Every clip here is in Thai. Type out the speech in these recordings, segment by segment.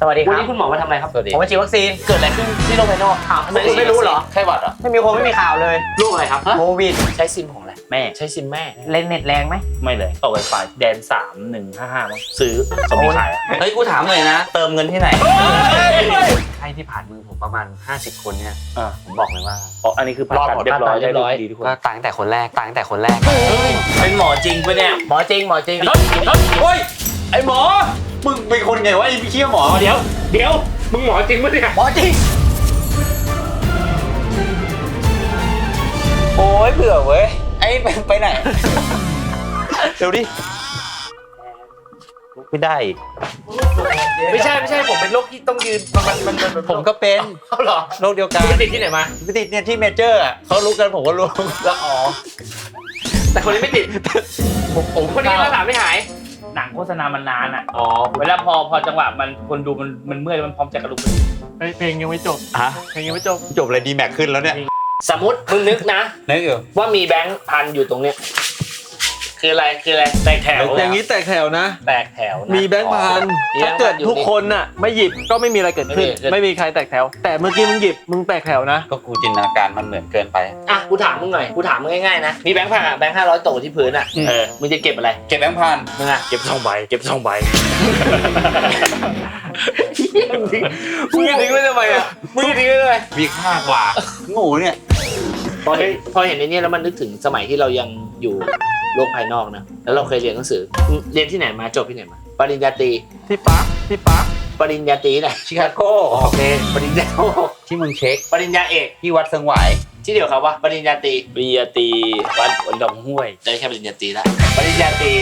สวัสดีควันรับนี้คุณหมอมาทำอะไรครับสวัสดีผมมาฉีดวัคซีน เกิดอะไรขึ้นที่โลกภายนอกอ้าวคุณไม่รู้เหรอ ไข้หวัดเหรอไม่มีคนไม่มีข่าวเลยโรคอะไรครับโควิด ใช้ซิมของอะไรแม่ ใช้ซิมแม่ เล่นเน็ตแรงไหม ไม่เลยต่อไวไฟแดนสามหนึ่งห้าห้ามั้งซื้อเขามีขายอะเฮ้ยกูถามหน่อยนะ เติมเงินที่ไหนไข้ที่ผ่านมือผมประมาณ 50 คนเนี่ย อ่าผมบอกเลยว่า อ๋ออันนี้คือผ่ารอดตัดหมดเรียบร้อยผ่าตัดเรียบร้อย ได้ดีทุกคนก็ตายตั้งแต่คนแรกตายตั้งแต่คนแรก เป็นหมอจริงปะเนี่ย หมอจริง หมอจริง เฮ้ยไอหมอมึง เป็นคนไงวะไอ้เคี้ยหมอเดี๋ยว เดี๋ยว มึงหมอจริงปะเนี่ย หมอจริง โอ้ยเผื่อเว้ย ไอ้ไปไปไหน เร็วดิไม่ได้อีกไม่ใช่ไม่ใช่ผมเป็นโรคที่ต้องยืนมันมันมันมันผมก็เป็นเขาเหรอโรคเดียวกันคุณติดที่ไหนมาไม่ติดเนี่ยที่เมเจอร์อะเขารู้กันผมก็รู้ แล้วอ๋อแต่คนนี้ไม่ติดผมผมคนนี้รักษาไม่หาย หนังโฆษณามันนานอะอ๋อเวลาพอพอจังหวะมันคนดูมันมันเมื่อยมันพร้อมจะกระลุกพอดีเฮ้ยเพลงยังไม่จบฮะเพลงยังไม่จบ จบเลยดีแม็กขึ้นแล้วเนี่ย สมมติมึงนึกนะนึกอยู่ว่ามีแบงค์พันอยู่ตรงเนี้ย คืออะไรคืออะไรแตกแถวอย่างนี้แตกแถวนะ แตกแถวนะมีแบงค์พันมีแบถ้างค์พันเกิดอยู่ทุกคนน่ะไม่หยิบก็ไม่มีอะไรเกิดขึ้นไม่มีไม่มีใครแตกแถว แต่เมื่อกี้มึงหยิบมึงแตกแถวนะ ก็กูจินตนาการมันเหมือนเกินไป อะกูถามมึงหน่อยกูถามมึงง่ายๆนะมีแบงค์พันอะแบงค์ห้าร้อยตกที่พื้นอะเออมึงจะเก็บอะไรเก็บแบงค์พันมึงอะเก็บสองใบเก็บสองใบ มึงจะทิ้งไว้ทำไมอะมึงจะทิ้งไว้ทำไมมีค่ากว่าโงูเนี่ย พอเห็นพอเห็นในนี้แล้วมันนึกถึงสมัยที่เรายัง อยู่โลกภายนอกนะแล้วเราเคยเรียนหนังสือ เรียนที่ไหนมาจบที่ไหนมาปริญญาตรีที่ปั๊กที่ปั๊กปริญญาตรีไหนชิคาโกโอเคปริญญาโทที่มึงเช็คปริญญาเอกที่วัดเซิงหวายที่เดียวครับว่าปริญญาตรีปริญญาตรีวัดอนดองห้วยได้แค่ปริญญาตรีละปริญญาตรี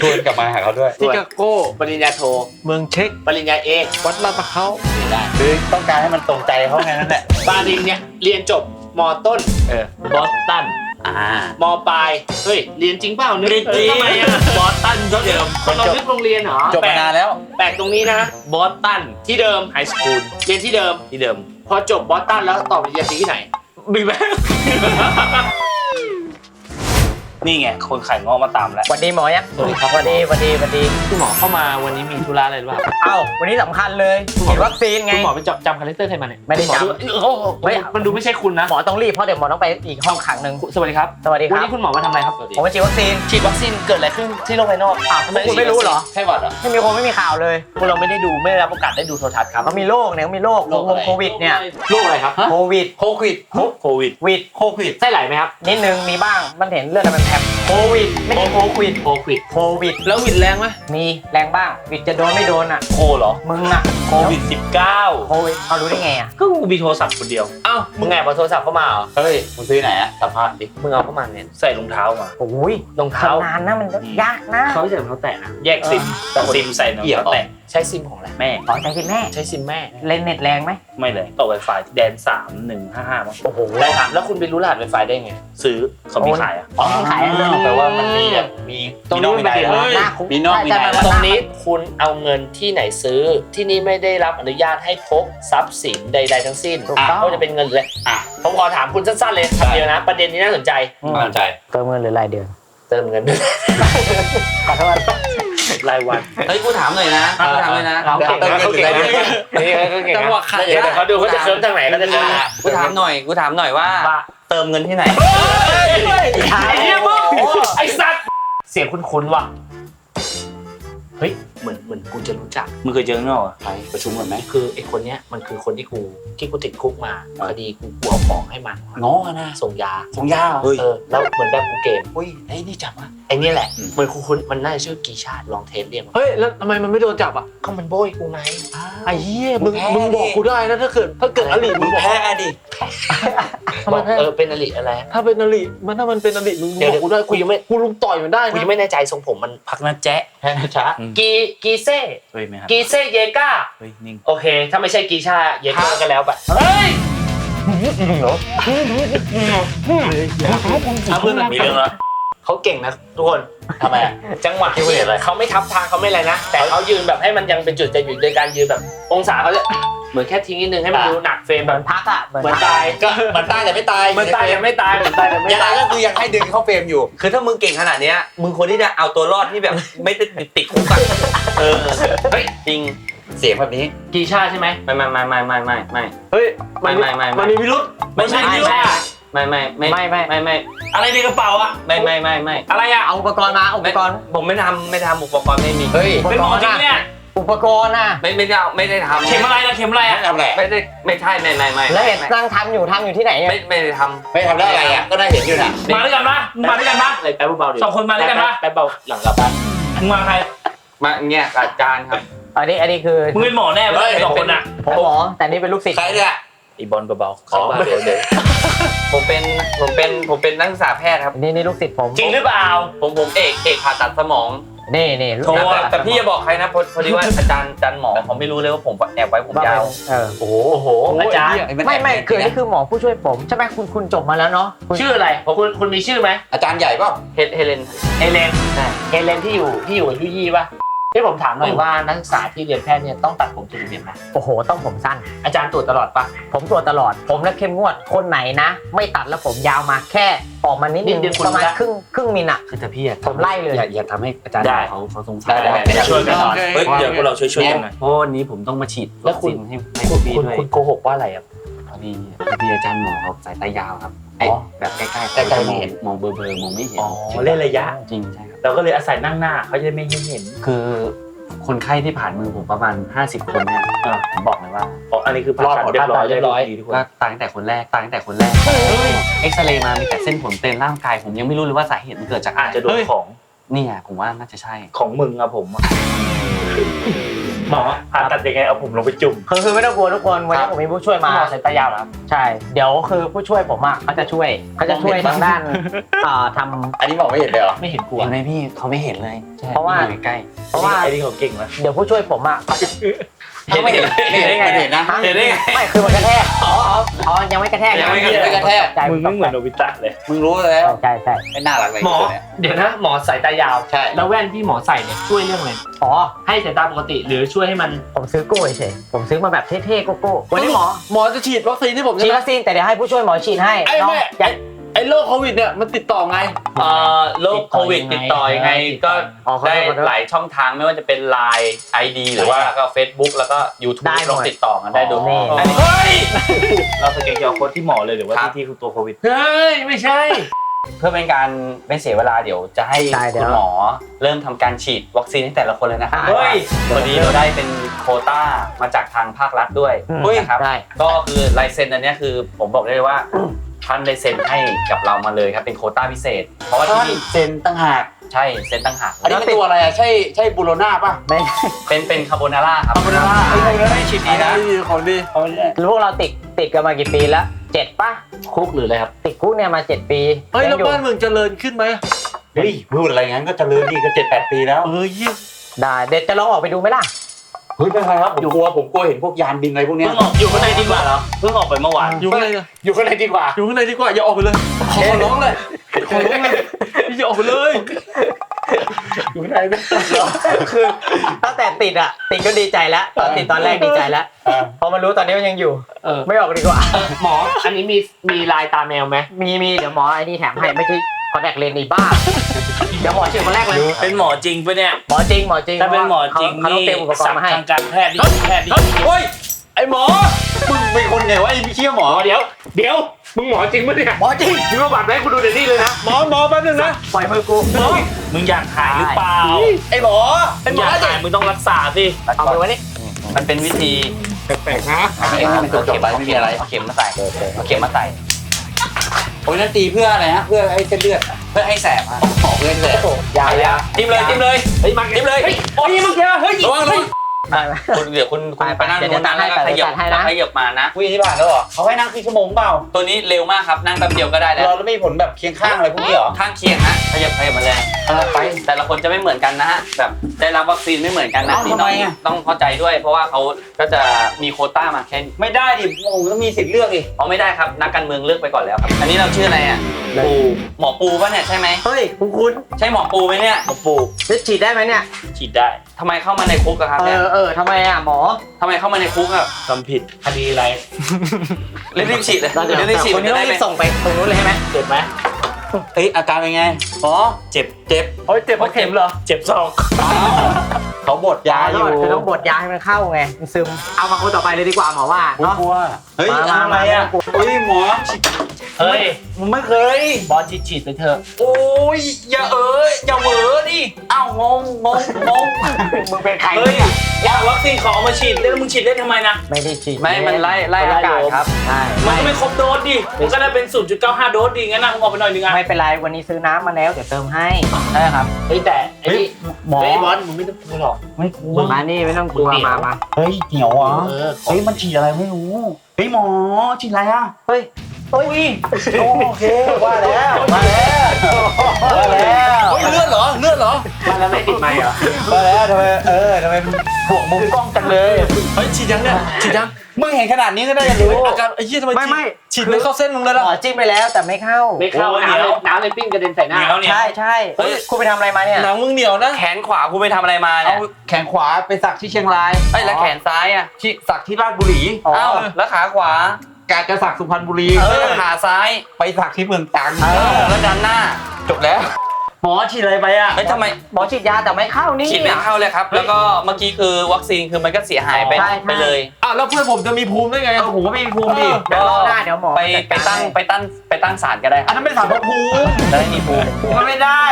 ชวนกลับมาหาเขาด้วยที่กาโก้ปริญญาโทเมืองเช็คปริญญาเอกวัดลาดประเขาไม่ได้คือต้องการให้มันตรงใจเขาแค่นั้นแหละปาริญเนี่ยเรียนจบมต้นเออบอสตัน อ่ามปลายเฮ้ยเรียนจริงเปล่านึกเรียนจริง ทำไมอะบอสตันเท่าเดิมคนเรานึกโรงเรียนเหรอจบมานานแล้ว แปลกตรงนี้นะ บอสตันที่เดิมไฮสคูลเรียนที่เดิม ที่เดิม พอจบบอสตันแล้วต่อปริญญาตรีที่ไหน มีไหม นี่ไง คนขายงอกมาตามแล้วสวัสดีหมอยังสวัสดีครับสวัสดีสวัสดีสวัสดีคุณหมอเข้ามาวันนี้มีธุระอะไรหรือเปล่าเอ้าวันนี้สำคัญเลยฉีดวัคซีนไง คุณหมอไปจำจำคาแรคเตอร์ใครมาเนี่ยไม่ได้จำคุณหอดูโอ้โหไม่มันดูไม่ใช่คุณนะ หมอต้องรีบเพราะเดี๋ยวหมอต้องไปอีกห้องขังหนึ่งสวัสดีครับ สวัสดีควันรับนี้คุณหมอมาทำอะไรครับผมมาฉีดวัคซีนฉีดวัคซีนเกิดอะไรขึ้นที่โลกภายนอกอ้าวคุณไม่รู้เหรอไข้หวัดเหรอ ไม่มีคนไม่มีข่าวเลยพวกเราไม่ได้ดูไม่ได้รับโอกาสได้ดูโทรทัศน์ครับเขามีโรคเนี่ยเขามีโรคโรคอะไร โควิดเนี่ยโรคอะไรครับโควิดโควิดโควิดวิดโควิดไส้ไหลไหมครับนิดนึงมีบ้างมันเห็นเลือดอะไรมันแผลบโควิดไม่ใช่โควิดโควิดโควิด แล้วหวิดแรงไหมมีแรงบ้างวิดจะโดนไม่โดนอะ โคเหรอ มึงอะโควิด 19 โควิดเขารู้ได้ไงอะ ก็กูมีโทรศัพท์คนเดียว เอ้า มึงไงเอาโทรศัพท์เข้ามาเหรอ เฮ้ย มึงซื้อไหนอะสัมภาษณ์ดิ มึงเอาเข้ามาเนี่ยใส่รองเท้ามา โอ้ยรองเท้าทำงานนะมันยากนะ เขาไม่ใส่รองเท้าแตะนะ แยกซิมแต่ซิมใส่รองเท้าแตะ ใช้ซิมของอะไรแม่ ขอใจสิแม่ ใช้ซิมแม่ เล่นเน็ตแรงไหม ไม่เลยต่อไวไฟแดนสามหนึ่งห้าห้ามั้งโอ้โหได้ครับแล้วคุณไปรู้รหัสไวไฟได้ไง ซื้อเขามีขายอะ อ๋อขายอันเดียวแปลว่ามันมีแบบมีตรงมีนี้นอกมัมีนในเป็นเหรอหน้าคุกมีนอกมีในใช่ใช่ตรงนี้คุณเอาเงินที่ไหนซื้อที่นี่ไม่ได้รับอนุญาตให้พกทรัพย์สินใด ๆ ทั้งสิ้นถูกต้องก็จะเป็นเงินหรืออะไรอะผมขอถามคุณสั้นๆเลยคำเดียวนะ ประเด็นนี้น่าสนใจมั่นใจ เติมเงินหรือรายเดือน เติมเงินด้วยขอโทษ รายวัน เฮ้ยกูถามหน่อยนะกูถามหน่อยนะเขาเก่งนะเขาเก่งนะนี่เขาเก่งจังนะหวะขัดเดี๋ยวเขาดูเขาจะเคิร์มทางไหนเขาจะเคิร์มทางไหนกูถามหน่อยกูถามหน่อยว่าว่าเติมเงินที่ไหนไอ้เนี่ยมึงไอ้สัตว์เสียงคุ้นๆว่ะเฮ้ย เหมือนเหมือนกูจะรู้จัก มึงเคยเจอข้างนอกอะไปประชุมกันไหมคือไอ้คนเนี้ยมันคือคนที่กูที่กูติดคุกมาคดีกูกลัวของให้มันง้อกันนะส่งยาส่งยาเหรอเออแล้วเหมือนแบบกูเกมอุ้ยไอ้นี่จับอะไอ้เนี่ยแหละอืมเหมือนคุณมันน่าจะชื่อกีชาติลองเทสเรียกมันเฮ้ยแล้วทำไมมันไม่โดนจับอะก็มันโบยกูไงไอ้เหี้ยมึงมึงแพ้มึงบอกดิกูได้นะถ้าเกิดถ้าเกิดอลิมึมึงงบอกแพ้ดิทำไมบอกแพ้เออเป็นอลิอะไรถ้าเป็นอลิมันถ้ามันเป็นอลิมึงเดี๋ยวบอกกูได้กูยังไม่กูลุมต่อยมันได้กูนะยังไม่แน่ใจทรงผมมันพักนะแจ๊ะแพ้นะจ๊ะกีกีเซ่เฮ้ยไม่ครับกีเซ่เยก้าเฮ้ยนิ่งโอเค ถ้าไม่ใช่กีชาเยก้าก็แล้วไปเฮ้ยเอาเพื่อนอะมีเรื่องละเขาเก่งนะทุกคนทำไมอะจังหวะที่เขาไม่ทับทางเขาไม่อะไรนะแต่เขายืนแบบให้มันยังเป็นจุดจะอยู่โดยการยืนแบบองศาเขาจะ เหมือนแค่ทิ้งนิดนึงให้มันดูหนักเฟรมเหแบมือบนพักอะ เหมือนเหมือนพักตายก็มันตายแต่ไม่ตายเหมือนตายยังไม่ตายเหมือนตายยังไม่ยังไงตายก็คือยังให้ดึงเข้าเฟรมอยู่ คือถ้ามึงเก่งขนาดเนี้ยมึงควรที่จะเอาตัวรอดที่แบบไม่ได้ติดคุกอะเออเฮ้ยจริงเสียงแบบนี้กีชาใช่ไหมไม่ไม่ไม่ไม่ไม่ไม่ไม่เฮ้ยไม่ไม่ไม่ไม่มันมีพิรุษไม่ใช่ไม่ไม่ใช่ไม่ไม่ไม่ไม่ไม่ไม่ไม่อะไรในกระเป๋าอะไม่ไม่ไม่ไม่อะไรอะเอาอุปกรณ์มาอุปกรณ์ผมไม่ทำไม่ทำอุปกรณ์ไม่มีเฮ้ยเป็นหมอจริงเนี่ย อุปกรณ์น่ะ ไม่ไม่ได้เอาไม่ได้ทำเข็มอะไรนะเข็มอะไรไม่อะทำอะไรไม่ได้ไม่ใช่ไม่ไม่ไม่แล้วเห็นนั่งทำอยู่ทำอยู่ที่ไหนเนี่ย ไม่ไม่ได้ทไม่ทำได้อะไรอะก็ได้เห็นอยู่น่ะมาด้วยกันปะมึงมาด้วยกันปะำอะไรแป๊บเบาๆดิสองคนมาด้วยกันปะแป๊บเบาหลังกลับบ้านมึงมาใครมาเนี่ยอาจารย์ครับ อันนี้อันนี้คือมึงเป็นหมอแน่เลยสองคนอะผมหมอแต่นี่เป็นลูกศิษย์ใครเนี่ยอีบอลเบาๆเข้าบ้านเดี๋ยวเดี๋ยวผมเป็นผมเป็นผมเป็นนักศึกษาแพทย์ครับ นี่นี่ลูกศิษย์ผมจริงหรือเปล่าผมผมเอกเอกผ่าตัดสมอง นี่นี่ลูกโทรศิษย์แต่พี่อย่าบอกใครนะพอพอดีว่าอาจารย์อาจารย์หมอเขาไม่รู้เลยว่าผมแอบไว้ผมยาว เออโอ้โหโอ้โหอาจารย์ไม่ไม่คือนี่คือหมอผู้ช่วยผมใช่ไหมคุณคุณจบมาแล้วเนาะคุณชื่ออะไรคุณคุณมีชื่อไหมอาจารย์ใหญ่เปล่าเฮเฮเลนเอเลนใช่เอเลนที่อยู่ที่อยู่กับยุยี่ปะ ที่ผมถามหน่อยว่านักศึกษาที่เรียนแพทย์เนี่ยต้องตัดผมจนเรียนไหมโอ้โห ต้องผมสั้น อาจารย์ตรวจตลอดปะผมตรวจตลอด ผมและเข้มงวด คนไหนนะ ไม่ตัดแล้วผมยาวมาแค่ออกมานิดนึงประมาณครึ่งครึ่งมิลอะ คือแต่พี่อะผมไล่เลย อย่าอย่าทำให้อาจารย์เขาเขาสงสารได้ได้ช่วยกันหน่อยโอเคเฮ้ยเดี๋ยวพวกเราช่วยช่วยกันหน่อยเพราะวันนี้ผมต้องมาฉีดแล้วคุณ วัคซีนให้ให้คุณพี่คุณด้วยคุณโกหกว่าอะไรอะพอดีพอดีอาจารย์หมอเขาสายตายาวครับไอ้อ๋อ แบบใกล้ๆใกล้ๆไม่เห็นมองเบลอๆมองไม่เห็นอ๋อเล่นระยะ จริงใช่ครับเราก็เลยอาศัยนั่งหน้าเขาจะได้ไม่เห็น คือคนไข้ที่ผ่านมือผมประมาณ 50 คนเนี่ยอ่าผมบอกเลยว่าอ๋ออันนี้คือผ่าตัดเรียบร้อยเรียบร้อยดีทุกคนก็ตายตั้งแต่คนแรกตายตั้งแต่คนแรกเอ็กซเรย์มามีแต่เส้นผมเต็มร่างกายผมยังไม่รู้เลยว่าสาเหตุมันเกิดจากอะอาจไรจะโดนของเนี่ยผมว่าน่าจะใช่ของมึงอะผมอะ หมอผ่าตัดยังไงเอาผมลงไปจุ่ม คือคือไม่ต้องกลัวทุกคนวันครันี้บผมมีผู้ช่วยมาหมอสายตายาวเหรอครับ ใช่ เดี๋ยวคือผู้ช่วยผมอะเขาจะช่วยเขาจะช่วยทางด้านอ่าทอันนี้มองไม่เห็นเลยเหรอไม่เห็นกลัวเห็นไหมพี่เขาไม่เห็นเลยเพราะว่า อยู่ใกล้ำเพราะว่าไอ้นี่เขาเก่งวะเดี๋ยวผู้ช่วยผมอะเขาจะ เห็นไม่เห็นไม่เห็นไม่เห็นนะเห็นได้ไงไม่คือมันกระแทกอ๋ออ๋ออ๋อยังไม่กระแทกยังไม่นะกระแทกใจมึงไม่เหมือนโนบิตะเลย มึงรู้แล้วใช่ใช่ไม่น่ารักเลยหมอตัวเนี่ยเดี๋ยวนะหมอสายตายาวใช่แล้วแว่นที่หมอใส่เนี่ยช่วยเรื่องอะไรอ๋อให้สายตาปกติหรือช่วยให้มันผมซื้อโก้เฉยผมซื้อมาแบบเท่ๆโก้โก้วันนี้หมอหมอจะฉีดวัคซีนที่ผมฉีดใช่ไหมวัคซีนแต่เดี๋ยวให้ผู้ช่วยหมอฉีดให้ไอ้เนาะแม่อยาก ไอ้โรคโควิดเนี่ยมันติดต่อไง เอ่อโรคโควิดติดต่อยังไงก็อ๋อเขาได้เรียกว่าหลายช่องทางไม่ว่าจะเป็น Line ID หรือว่าก็ Facebook แล้วก็ YouTube ได้หมดลองติดต่อกันได้ดูนี่อันนี้เฮ้ย เราสแกนเกี่ยวโค้ดที่หมอเลยหรือว่าครับ ที่ที่ตัวโควิด เฮ้ย ไม่ใช่ เพื่อเป็นการไม่เสียเวลาเดี๋ยวจะให้ได้เดี๋ยว คุณหมอเริ่มทำการฉีดวัคซีนให้แต่ละคนเลยนะครับเฮ้ย พอดีเราได้เป็นโควต้ามาจากทางภาครัฐด้วยอืมนะครับ ได้ ก็คือลายเซ็นอันเนี้ยคือผมบอกได้เลยว่า ท่านได้เซ็นให้กับเรามาเลยครับเป็นโควต้าพิเศษ เพราะว่าที่ท่านนี่เซ็นตั้งหาก ใช่เซ็นตั้งหากอันนี้เป็นตัวอะไรอะ ใช่ใช่บูโรน่าป่ะไม่ เป็นเป็นคาโบนาร่าครับคาโบนาร่าเฮ้ยฉีดดีนะของดีพวกเราติดติดกันมากี่ปีแล้วเจ็ดป่ะ คุกหรืออะไรครับ ติดคุกเนี่ยมาเจ็ดปีเฮ้ยยัแล้วงอยู่บ้านเมืองเจริญขึ้นไหมเฮ้ยพูดอะไรงั้นก็เจริญดีก็เจ็ดแปดปีแล้วเออเยี่ยมได้เด็ดจะลองออกไปดูไหมล่ะ เฮ้ยเป็นไรครับผมกลัวผมกลัวเห็นพวกยานบินอะไรพวกเนี้ยเพิ่งออกอยู่ข้างในดีกว่าเหรอเพิ่งออกไปเมื่อวานอยู่ข้างในเลยอยู่ข้างในดีกว่าอยู่ข้างในดีกว่าอย่าออกไปเลยขอร้องเลยขอร้องเลยอย่าออกไปเลยอยู่ข้างในไม่คือตั้งแต่ติดอะ ติดก็ดีใจแล้วตอนติดตอนแรกดีใจแล้วพอมารู้ตอนนี้มันยังอยู่เออไม่ออกดีกว่า หมออันนี้มีมีลายตาแมวไหมมีมีเดี๋ยวหมอไอ้นี่แถมให้ไม่ใช่คอนแทคเลนส์นี่บ้า เดี๋ยวหมอเชื่อคนแรกเลย เป็นหมอจริงปะเนี่ย หมอจริงหมอจริงถ้าเป็นหมอจริงเขาต้องนี่เตรียมอุปกรสัณ์บมาให้ ทางการแพทย์นี่แพทย์นี่เฮ้ยไอ้หมอ มึงเป็นคนไงวะไอ้เชี่ยหมอหมอเดี๋ยว เดี๋ยว มึงหมอจริงปะเนี่ย หมอจริงมีประวัติไหมกูดูเดี๋ยวนี้เลยนะ หมอหมอแป๊บนึงนะ ปล่อยมือกู มึงอยากหายหรือเปล่าไอ้หมอมึงอยากหายมึงต้องรักษาสิ เอามือไว้นี่มันเป็นวิธีแปลกๆนะไม่ให้มันจบๆไปไม่มีอะไรเอาเข็มมาใส่เอาเข็มมาใส่ โอ้ยนั่นตีเพื่ออะไรฮะ เพื่อให้เส้นเลือด เพื่อให้แสบอะออกเลือดเลย ยาวยาวจิ้มเลยจิ้มเลยเฮ้ยมาจิ้มเลยโอ้ยมึงเจอเฮ้ยระวังระวัง ได้ไหม คุณเดี๋ยวคุณคุณไปไปนั่งเดี๋ยวนู้นนะจัดให้แล้วก็ไปขยับจัดให้นะ ขยับมานะวิ่งที่บ้านแล้วเหรอเขาให้นั่งครึ่งชั่วโมงเปล่าตัวนี้เร็วมากครับนั่งแป๊บเดียวก็ได้แล้ว เราแล้วไม่มีผลแบบเคียงข้างอะไรพวกนี้เหรอข้างเคียงฮะขยับขยับมาเลยเออไป แต่ละคนจะไม่เหมือนกันนะฮะแบบได้รับวัคซีนไม่เหมือนกันนะเอ้านี่ทำไมอะต้องต้องเข้าใจด้วย เพราะว่าเขาก็จะมีโควต้ามาแค่นี้ไม่ได้ดิผมต้องมีสิทธิ์เลือกดิเอาไม่ได้ครับนักการเมืองเลือกไปก่อนแล้วครับ อันนี้เราชื่ออะไรอะปูหมอปูปะเนี่ยใช่ไหมเฮ้ยคุณคุณใช่หมอปูไหมเนี่ยมาปลูกจะฉีดได้ไหมเนี่ยฉีดได้ทำไมเข้ามาในคุกอะครับเอเนี่ยอเออทำไมอะหมอ ทำไมเข้ามาในคุกอะทำผิดคดีอะไรรีบๆฉีดเลยเราจะรีบๆฉีดคมันนนี้จะต้องได้รีไปบส่งไปตรงนู้นเลยใช่ไหมเจ็บไหมเอ้ยอาการเป็นไงอ๋อเจ็บเจ็บเฮ้ยเจ็บเพราะเข็มเหรอเจ็บศอกเขาบดยาอยู่คือต้องบดยาให้มันเข้าไงมันซึมเอามาคนต่อไปเลยดีกว่าหมอว่าผมเนาะกลัวเฮ้ยมาทำอะไรอะมามาเฮ้ยหมอฉีด เฮ้ยมึงไม่เคย บอลฉีดๆไปเถอะ โอ้ยอย่าเอ๋ยอย่าเหวอดิอ้าวงงงงงงมึงเป็นใครเฮ้ยเนี่ยว่าวัคซีนของเอามาฉีดแล้วมึงฉีดเล่นทำไมนะไม่ได้ฉีดไม่มันไล่ไล่อากาศครับใช่มันก็ไม่ครบโดสดิมันก็ได้เป็น 0.95 โดสดิงั้นนะมึงออกไปหน่อยนึงอะไม่เป็นไรวันนี้ซื้อน้ำมาแล้วเดี๋ยวเติมให้ใช่ครับเฮ้ยแต่ไอ้เฮ้ยนี่หมอเฮ้ยบอลมึงไม่ต้องกลัวหรอกไม่กลัวมานี่ไม่ต้องกลัวเหนียวมามาเฮ้ยเหนียวอะเออขอเฮ้ยมันฉีดอะไรไม่รู้เฮ้ยหมอฉีดอะไรอะเฮ้ย เฮ้ยโอเคว่าแล้วมาแล้วมาแล้วเฮ้ยเลือดเหรอเลือดเหรอมาแล้วไม่ติดไมค์เหรอมาแล้วทำไมเออทำไมห่วงมุมกล้องจังเลยเฮ้ยฉีดยังเนี่ยฉีดยังมึงเห็นขนาดนี้ก็ได้จะรู้เฮ้ยอาการไอ้เหี้ยทำไมไม่ไม่ฉีดไม่เข้าเส้นมึงเลยหมล่ะอจิ้มไปแล้วแต่ไม่เข้าไม่เข้าโอ้ยน้ำเหนีเลยยวน้ำเลยปิ้งกระเด็นใส่หเหน้านียวเนี่ยใช่ใช่เฮ้ยคุณไปทำอะไรมาเนี่ยหนังมึงเหนียวนะแขนขวาคุณไปทำอะไรมาเอาเนี่ยแขนขวาไปสักที่เชียงรายเอ้ยแล้วแขนซ้ายอะที่สักที่ราชบุรีอ๋อเอ้าแล้วขาขวา กาจะสักสุพรรณบุรีเอ้ยแล้วขาซ้ายไปสักที่เมืองตรังเออแล้วด้านหน้า จบแล้ว หมอฉีดอะไรไปอะเฮ้ยทำไม หมอฉีดยาแต่ไม่เข้านี่ฉีดไม่เข้าเลยครับ แล้วก็เมื่อกี้คือวัคซีนคือมันก็เสียหายไปใช่ใช่ ไปเลยอะแล้วเพื่อนผมจะมีภูมิได้ไง เออผมก็ไม่มีภูมิดิเดี๋ยวรอบหน้าเดี๋ยวหมอไปจัดไปการตั้งให้ ไปตั้งไปตั้งศาลก็ได้คอัรันบนั้นเป็นสารพระภูมิจะได้มีภูมิภูมิก็ไม่ได้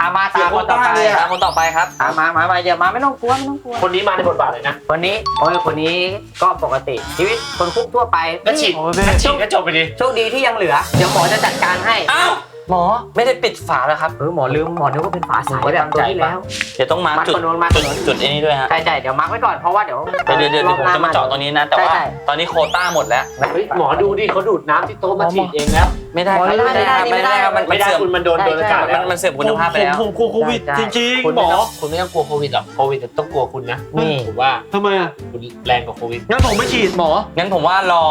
อามาตามคนต่อไปเสียโควต้าเลยอะอะคนต่อไปครับอามามามาอย่ามาไม่ต้องกลัวไม่ต้องกลัว คนนี้มาในบทบาทเลยนะคนนี้โอ้ยคนนี้ก็ปกติชีวิตคนคุกทั่วไปก็ฉีดโอ้ยฉีดก็จบไปดิโชคดีที่ยังเหลือ เดี๋ยวหมอจะจัดการให้อ้าวหมอไม่ได้ปิดฝาแล้วครับเออหมอลืมหมอนึกว่าเป็นฝาใสแบบตัวที่แล้ว เดี๋ยวต้องมาร์คมาร์คจุดคนนู้นมาร์คจุดคนนู้นจุดไอ้นี้ด้วยฮะใช่ใช่เดี๋ยวมาร์กไว้ก่อนเพราะว่าเดี๋ยวเดี๋ยวเดี๋ยวเดี๋ยวผมจะมาเจาะตรงนี้นะแต่ว่าใช่ใช่ ตอนนี้โควต้าหมดแล้ว เฮ้ยหมอดูดิเขาดูดน้ำที่โต๊ะมาฉีดเองแล้ว ไม่ได้ครับไม่ไม่ได้ได้ครับไม่ไม่ได้ได้ครับมันไม่ได้เสื่อมคุณมันโดนใช่โดนอากาศใช่แล้มัวนมันเสื่อมคุณภาพไปแล้วผมกลัวโควิดใช่จริงคุณๆหมไม่อต้องคุณไม่ต้องกลัวโควิดหรอกโควิดต้องกลัวคุณนะนี่ผมว่าทำไมอะคุณแรงกว่าโควิดงั้นผมไม่ฉีดหมองั้นผมว่ารอ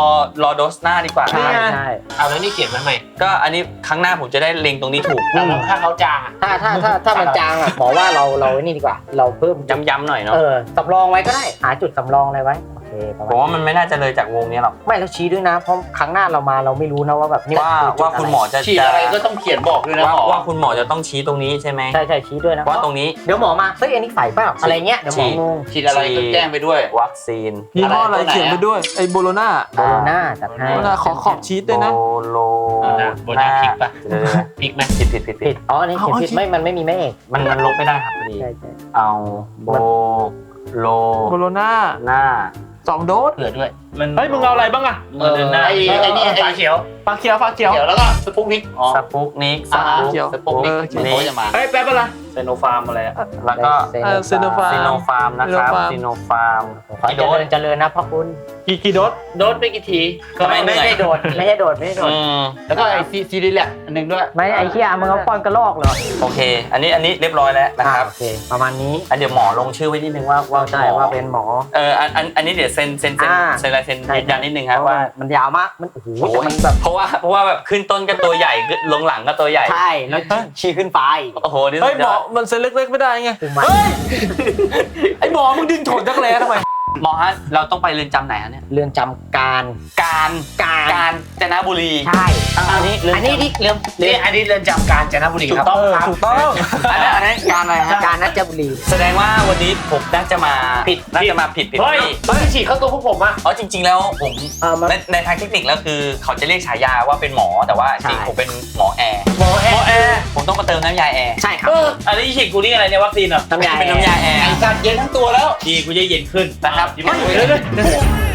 รอโดสหน้าดีกว่าใช่นี่ไงใช่เอาแล้วนี่เขียนมาใหม่ก็อันนี้ครั้งหน้าผมจะได้เล็งตรงนี้ถูกแล้วถ้าเขาจางอะถ้าถ้าถ้าถ้ามันจางอะหมอว่าเราเราไอ้นี่ดีกว่า เราเพิ่มย้ำๆหน่อยเนาะเออสำรองไว้ก็ได้หาจุดสำรองอะไรไว้โอ เคประผมมาณว่ามันไม่น่าจะเลยจากวงนี้หรอก ไม่แล้วชี้ด้วยนะ เพราะครั้งหน้าเรามาเราไม่รู้นะว่าแบบนี่ว่าคือจุดว่าคุณหมอจะฉีดจะอะไรก็ต้องเขียนบอกด้วยนะว่าหมอว่าคุณหมอจะต้องชี้ตรงนี้ใช่ไหมใช่ใช่ชี้ด้วยนะว่าตรงนี้ เดี๋ยวหมอมาเฮ้ยอันนี้ใส่เปล่าอะไรเงี้ยเดี๋ยวหมองงฉีดอะไรก็แจ้งไปด้วย วัคซีนยี่ห้ออะไรอะไรตัวไหนอะเขียนไปด้วยไอ้โบโลนาโบโลน่าจัดให้โบโลนาขอขอบชีสด้วยนะ โบโลนะโบนัสพลิกปะ เดี๋ยวๆพลิกไหม ๆผิดผิดผิดผิผิดดอ๋ออันนี้เขียนผิดเอาไม่มันไม่มีแม่เอกมันมันลบไม่ได้ครับพอดี ใช่ใช่เอาโบโลโบโลนาหน้า สองโดสเผื่อด้วยเฮ้ยมึงเอาอะไรบ้างอะเออไอ้ไอ้นี่ไอ้เขียวฟ้าเขียวฟ้าเขียวเขียวแล้วก็สปุกนิกอ๋อสปุกนิกสอ่าปุกเขียวสปุกนิกเออเขียวเขาจะมาเฮ้ยแป๊บอะไรเซโนฟาร์มอะไรอะแล้วก็เออเซโนฟาซีโนฟาร์มนะครับซีซีโนโนฟาฟาร์ร์มมขอเจริญเจริญนะพ่อคุณกี่กี่โดสโดนไปกี่ทีก็ไม่เหนื่ไม่อยได้โดดไม่ได้โดดไม่ได้โดดอืมแล้วก็ไอ้ซีซีดีแลกอันหนึ่งด้วยไม่ไอ้เหี้ยมึงเอาป้อนกระลอกเหรอโอเค อันนี้อันนี้เรียบร้อยแล้วนะครับอ่าโอเคประมาณนี้อันเดี๋ยวหมอลงชื่อไว้นิดนึงว่าว่าใช่หมอว่าเป็นหมอเอออันอันอันนี้เดี๋ยวเซ็นเซ็นเซ็นอ่าเซ็นลายเซ็นใช่ยืนยันนิดนึงครับว่ามันยาวมากมันโอ้โหโอ้โหแต่มันแบบเพราะว่าเพราะว่าแบบขึ้นต้นก็ตัวใหญ่ขึ้นลงหลังก็ตัวใหญ่ใช่แล้วชี้ขึ้นฟ้าอีกโอ้โหนี่เฮ้ยสุดหมยออดมันเซ็นเล็กๆไม่ได้ไงคือมันเฮ้ยไอ้หมอมึงดึงถนจักรแล้ทำไม หมอฮะเราต้องไปเรือนจำไหนฮะเนี่ยเรือนจำการการการการจนบุรีใช่อันนี้เรือนอันนี้จำที่เรือนนี่อันนี้เรือนจำกาญจนบุรีถูคกรับต้องถูกต้องอันนั้นอันนั้นการอะไรฮะการนัจบุรี แสดงว่าวันนี้ผมน่าจะมาผิดน่าจะมาผิดผิดเฮ้ยที่เฮ้ยฉีดเข้าตัวพวกผมอะอ๋อจริง ๆ แล้วผมเออมันในในทางเทคนิคแล้วคือ เขาจะเรียกฉายาว่าเป็นหมอแต่ว่าจริงใช่ผมเป็นหมอแอร์หมอแอหมอร์แอร์ ผมต้องมาเติมน้ำยาแอร์ใช่ครับเอออันนี้ฉีดกูนี่อะไรเนี่ยวัคซีนเหรอน้ำยาเป็นน้ำยาแอร์ไอ้สัตว์เย็นทั้งตัวแล้วดีกูจะเย็นขึ้นนะครับเฮ้ยเ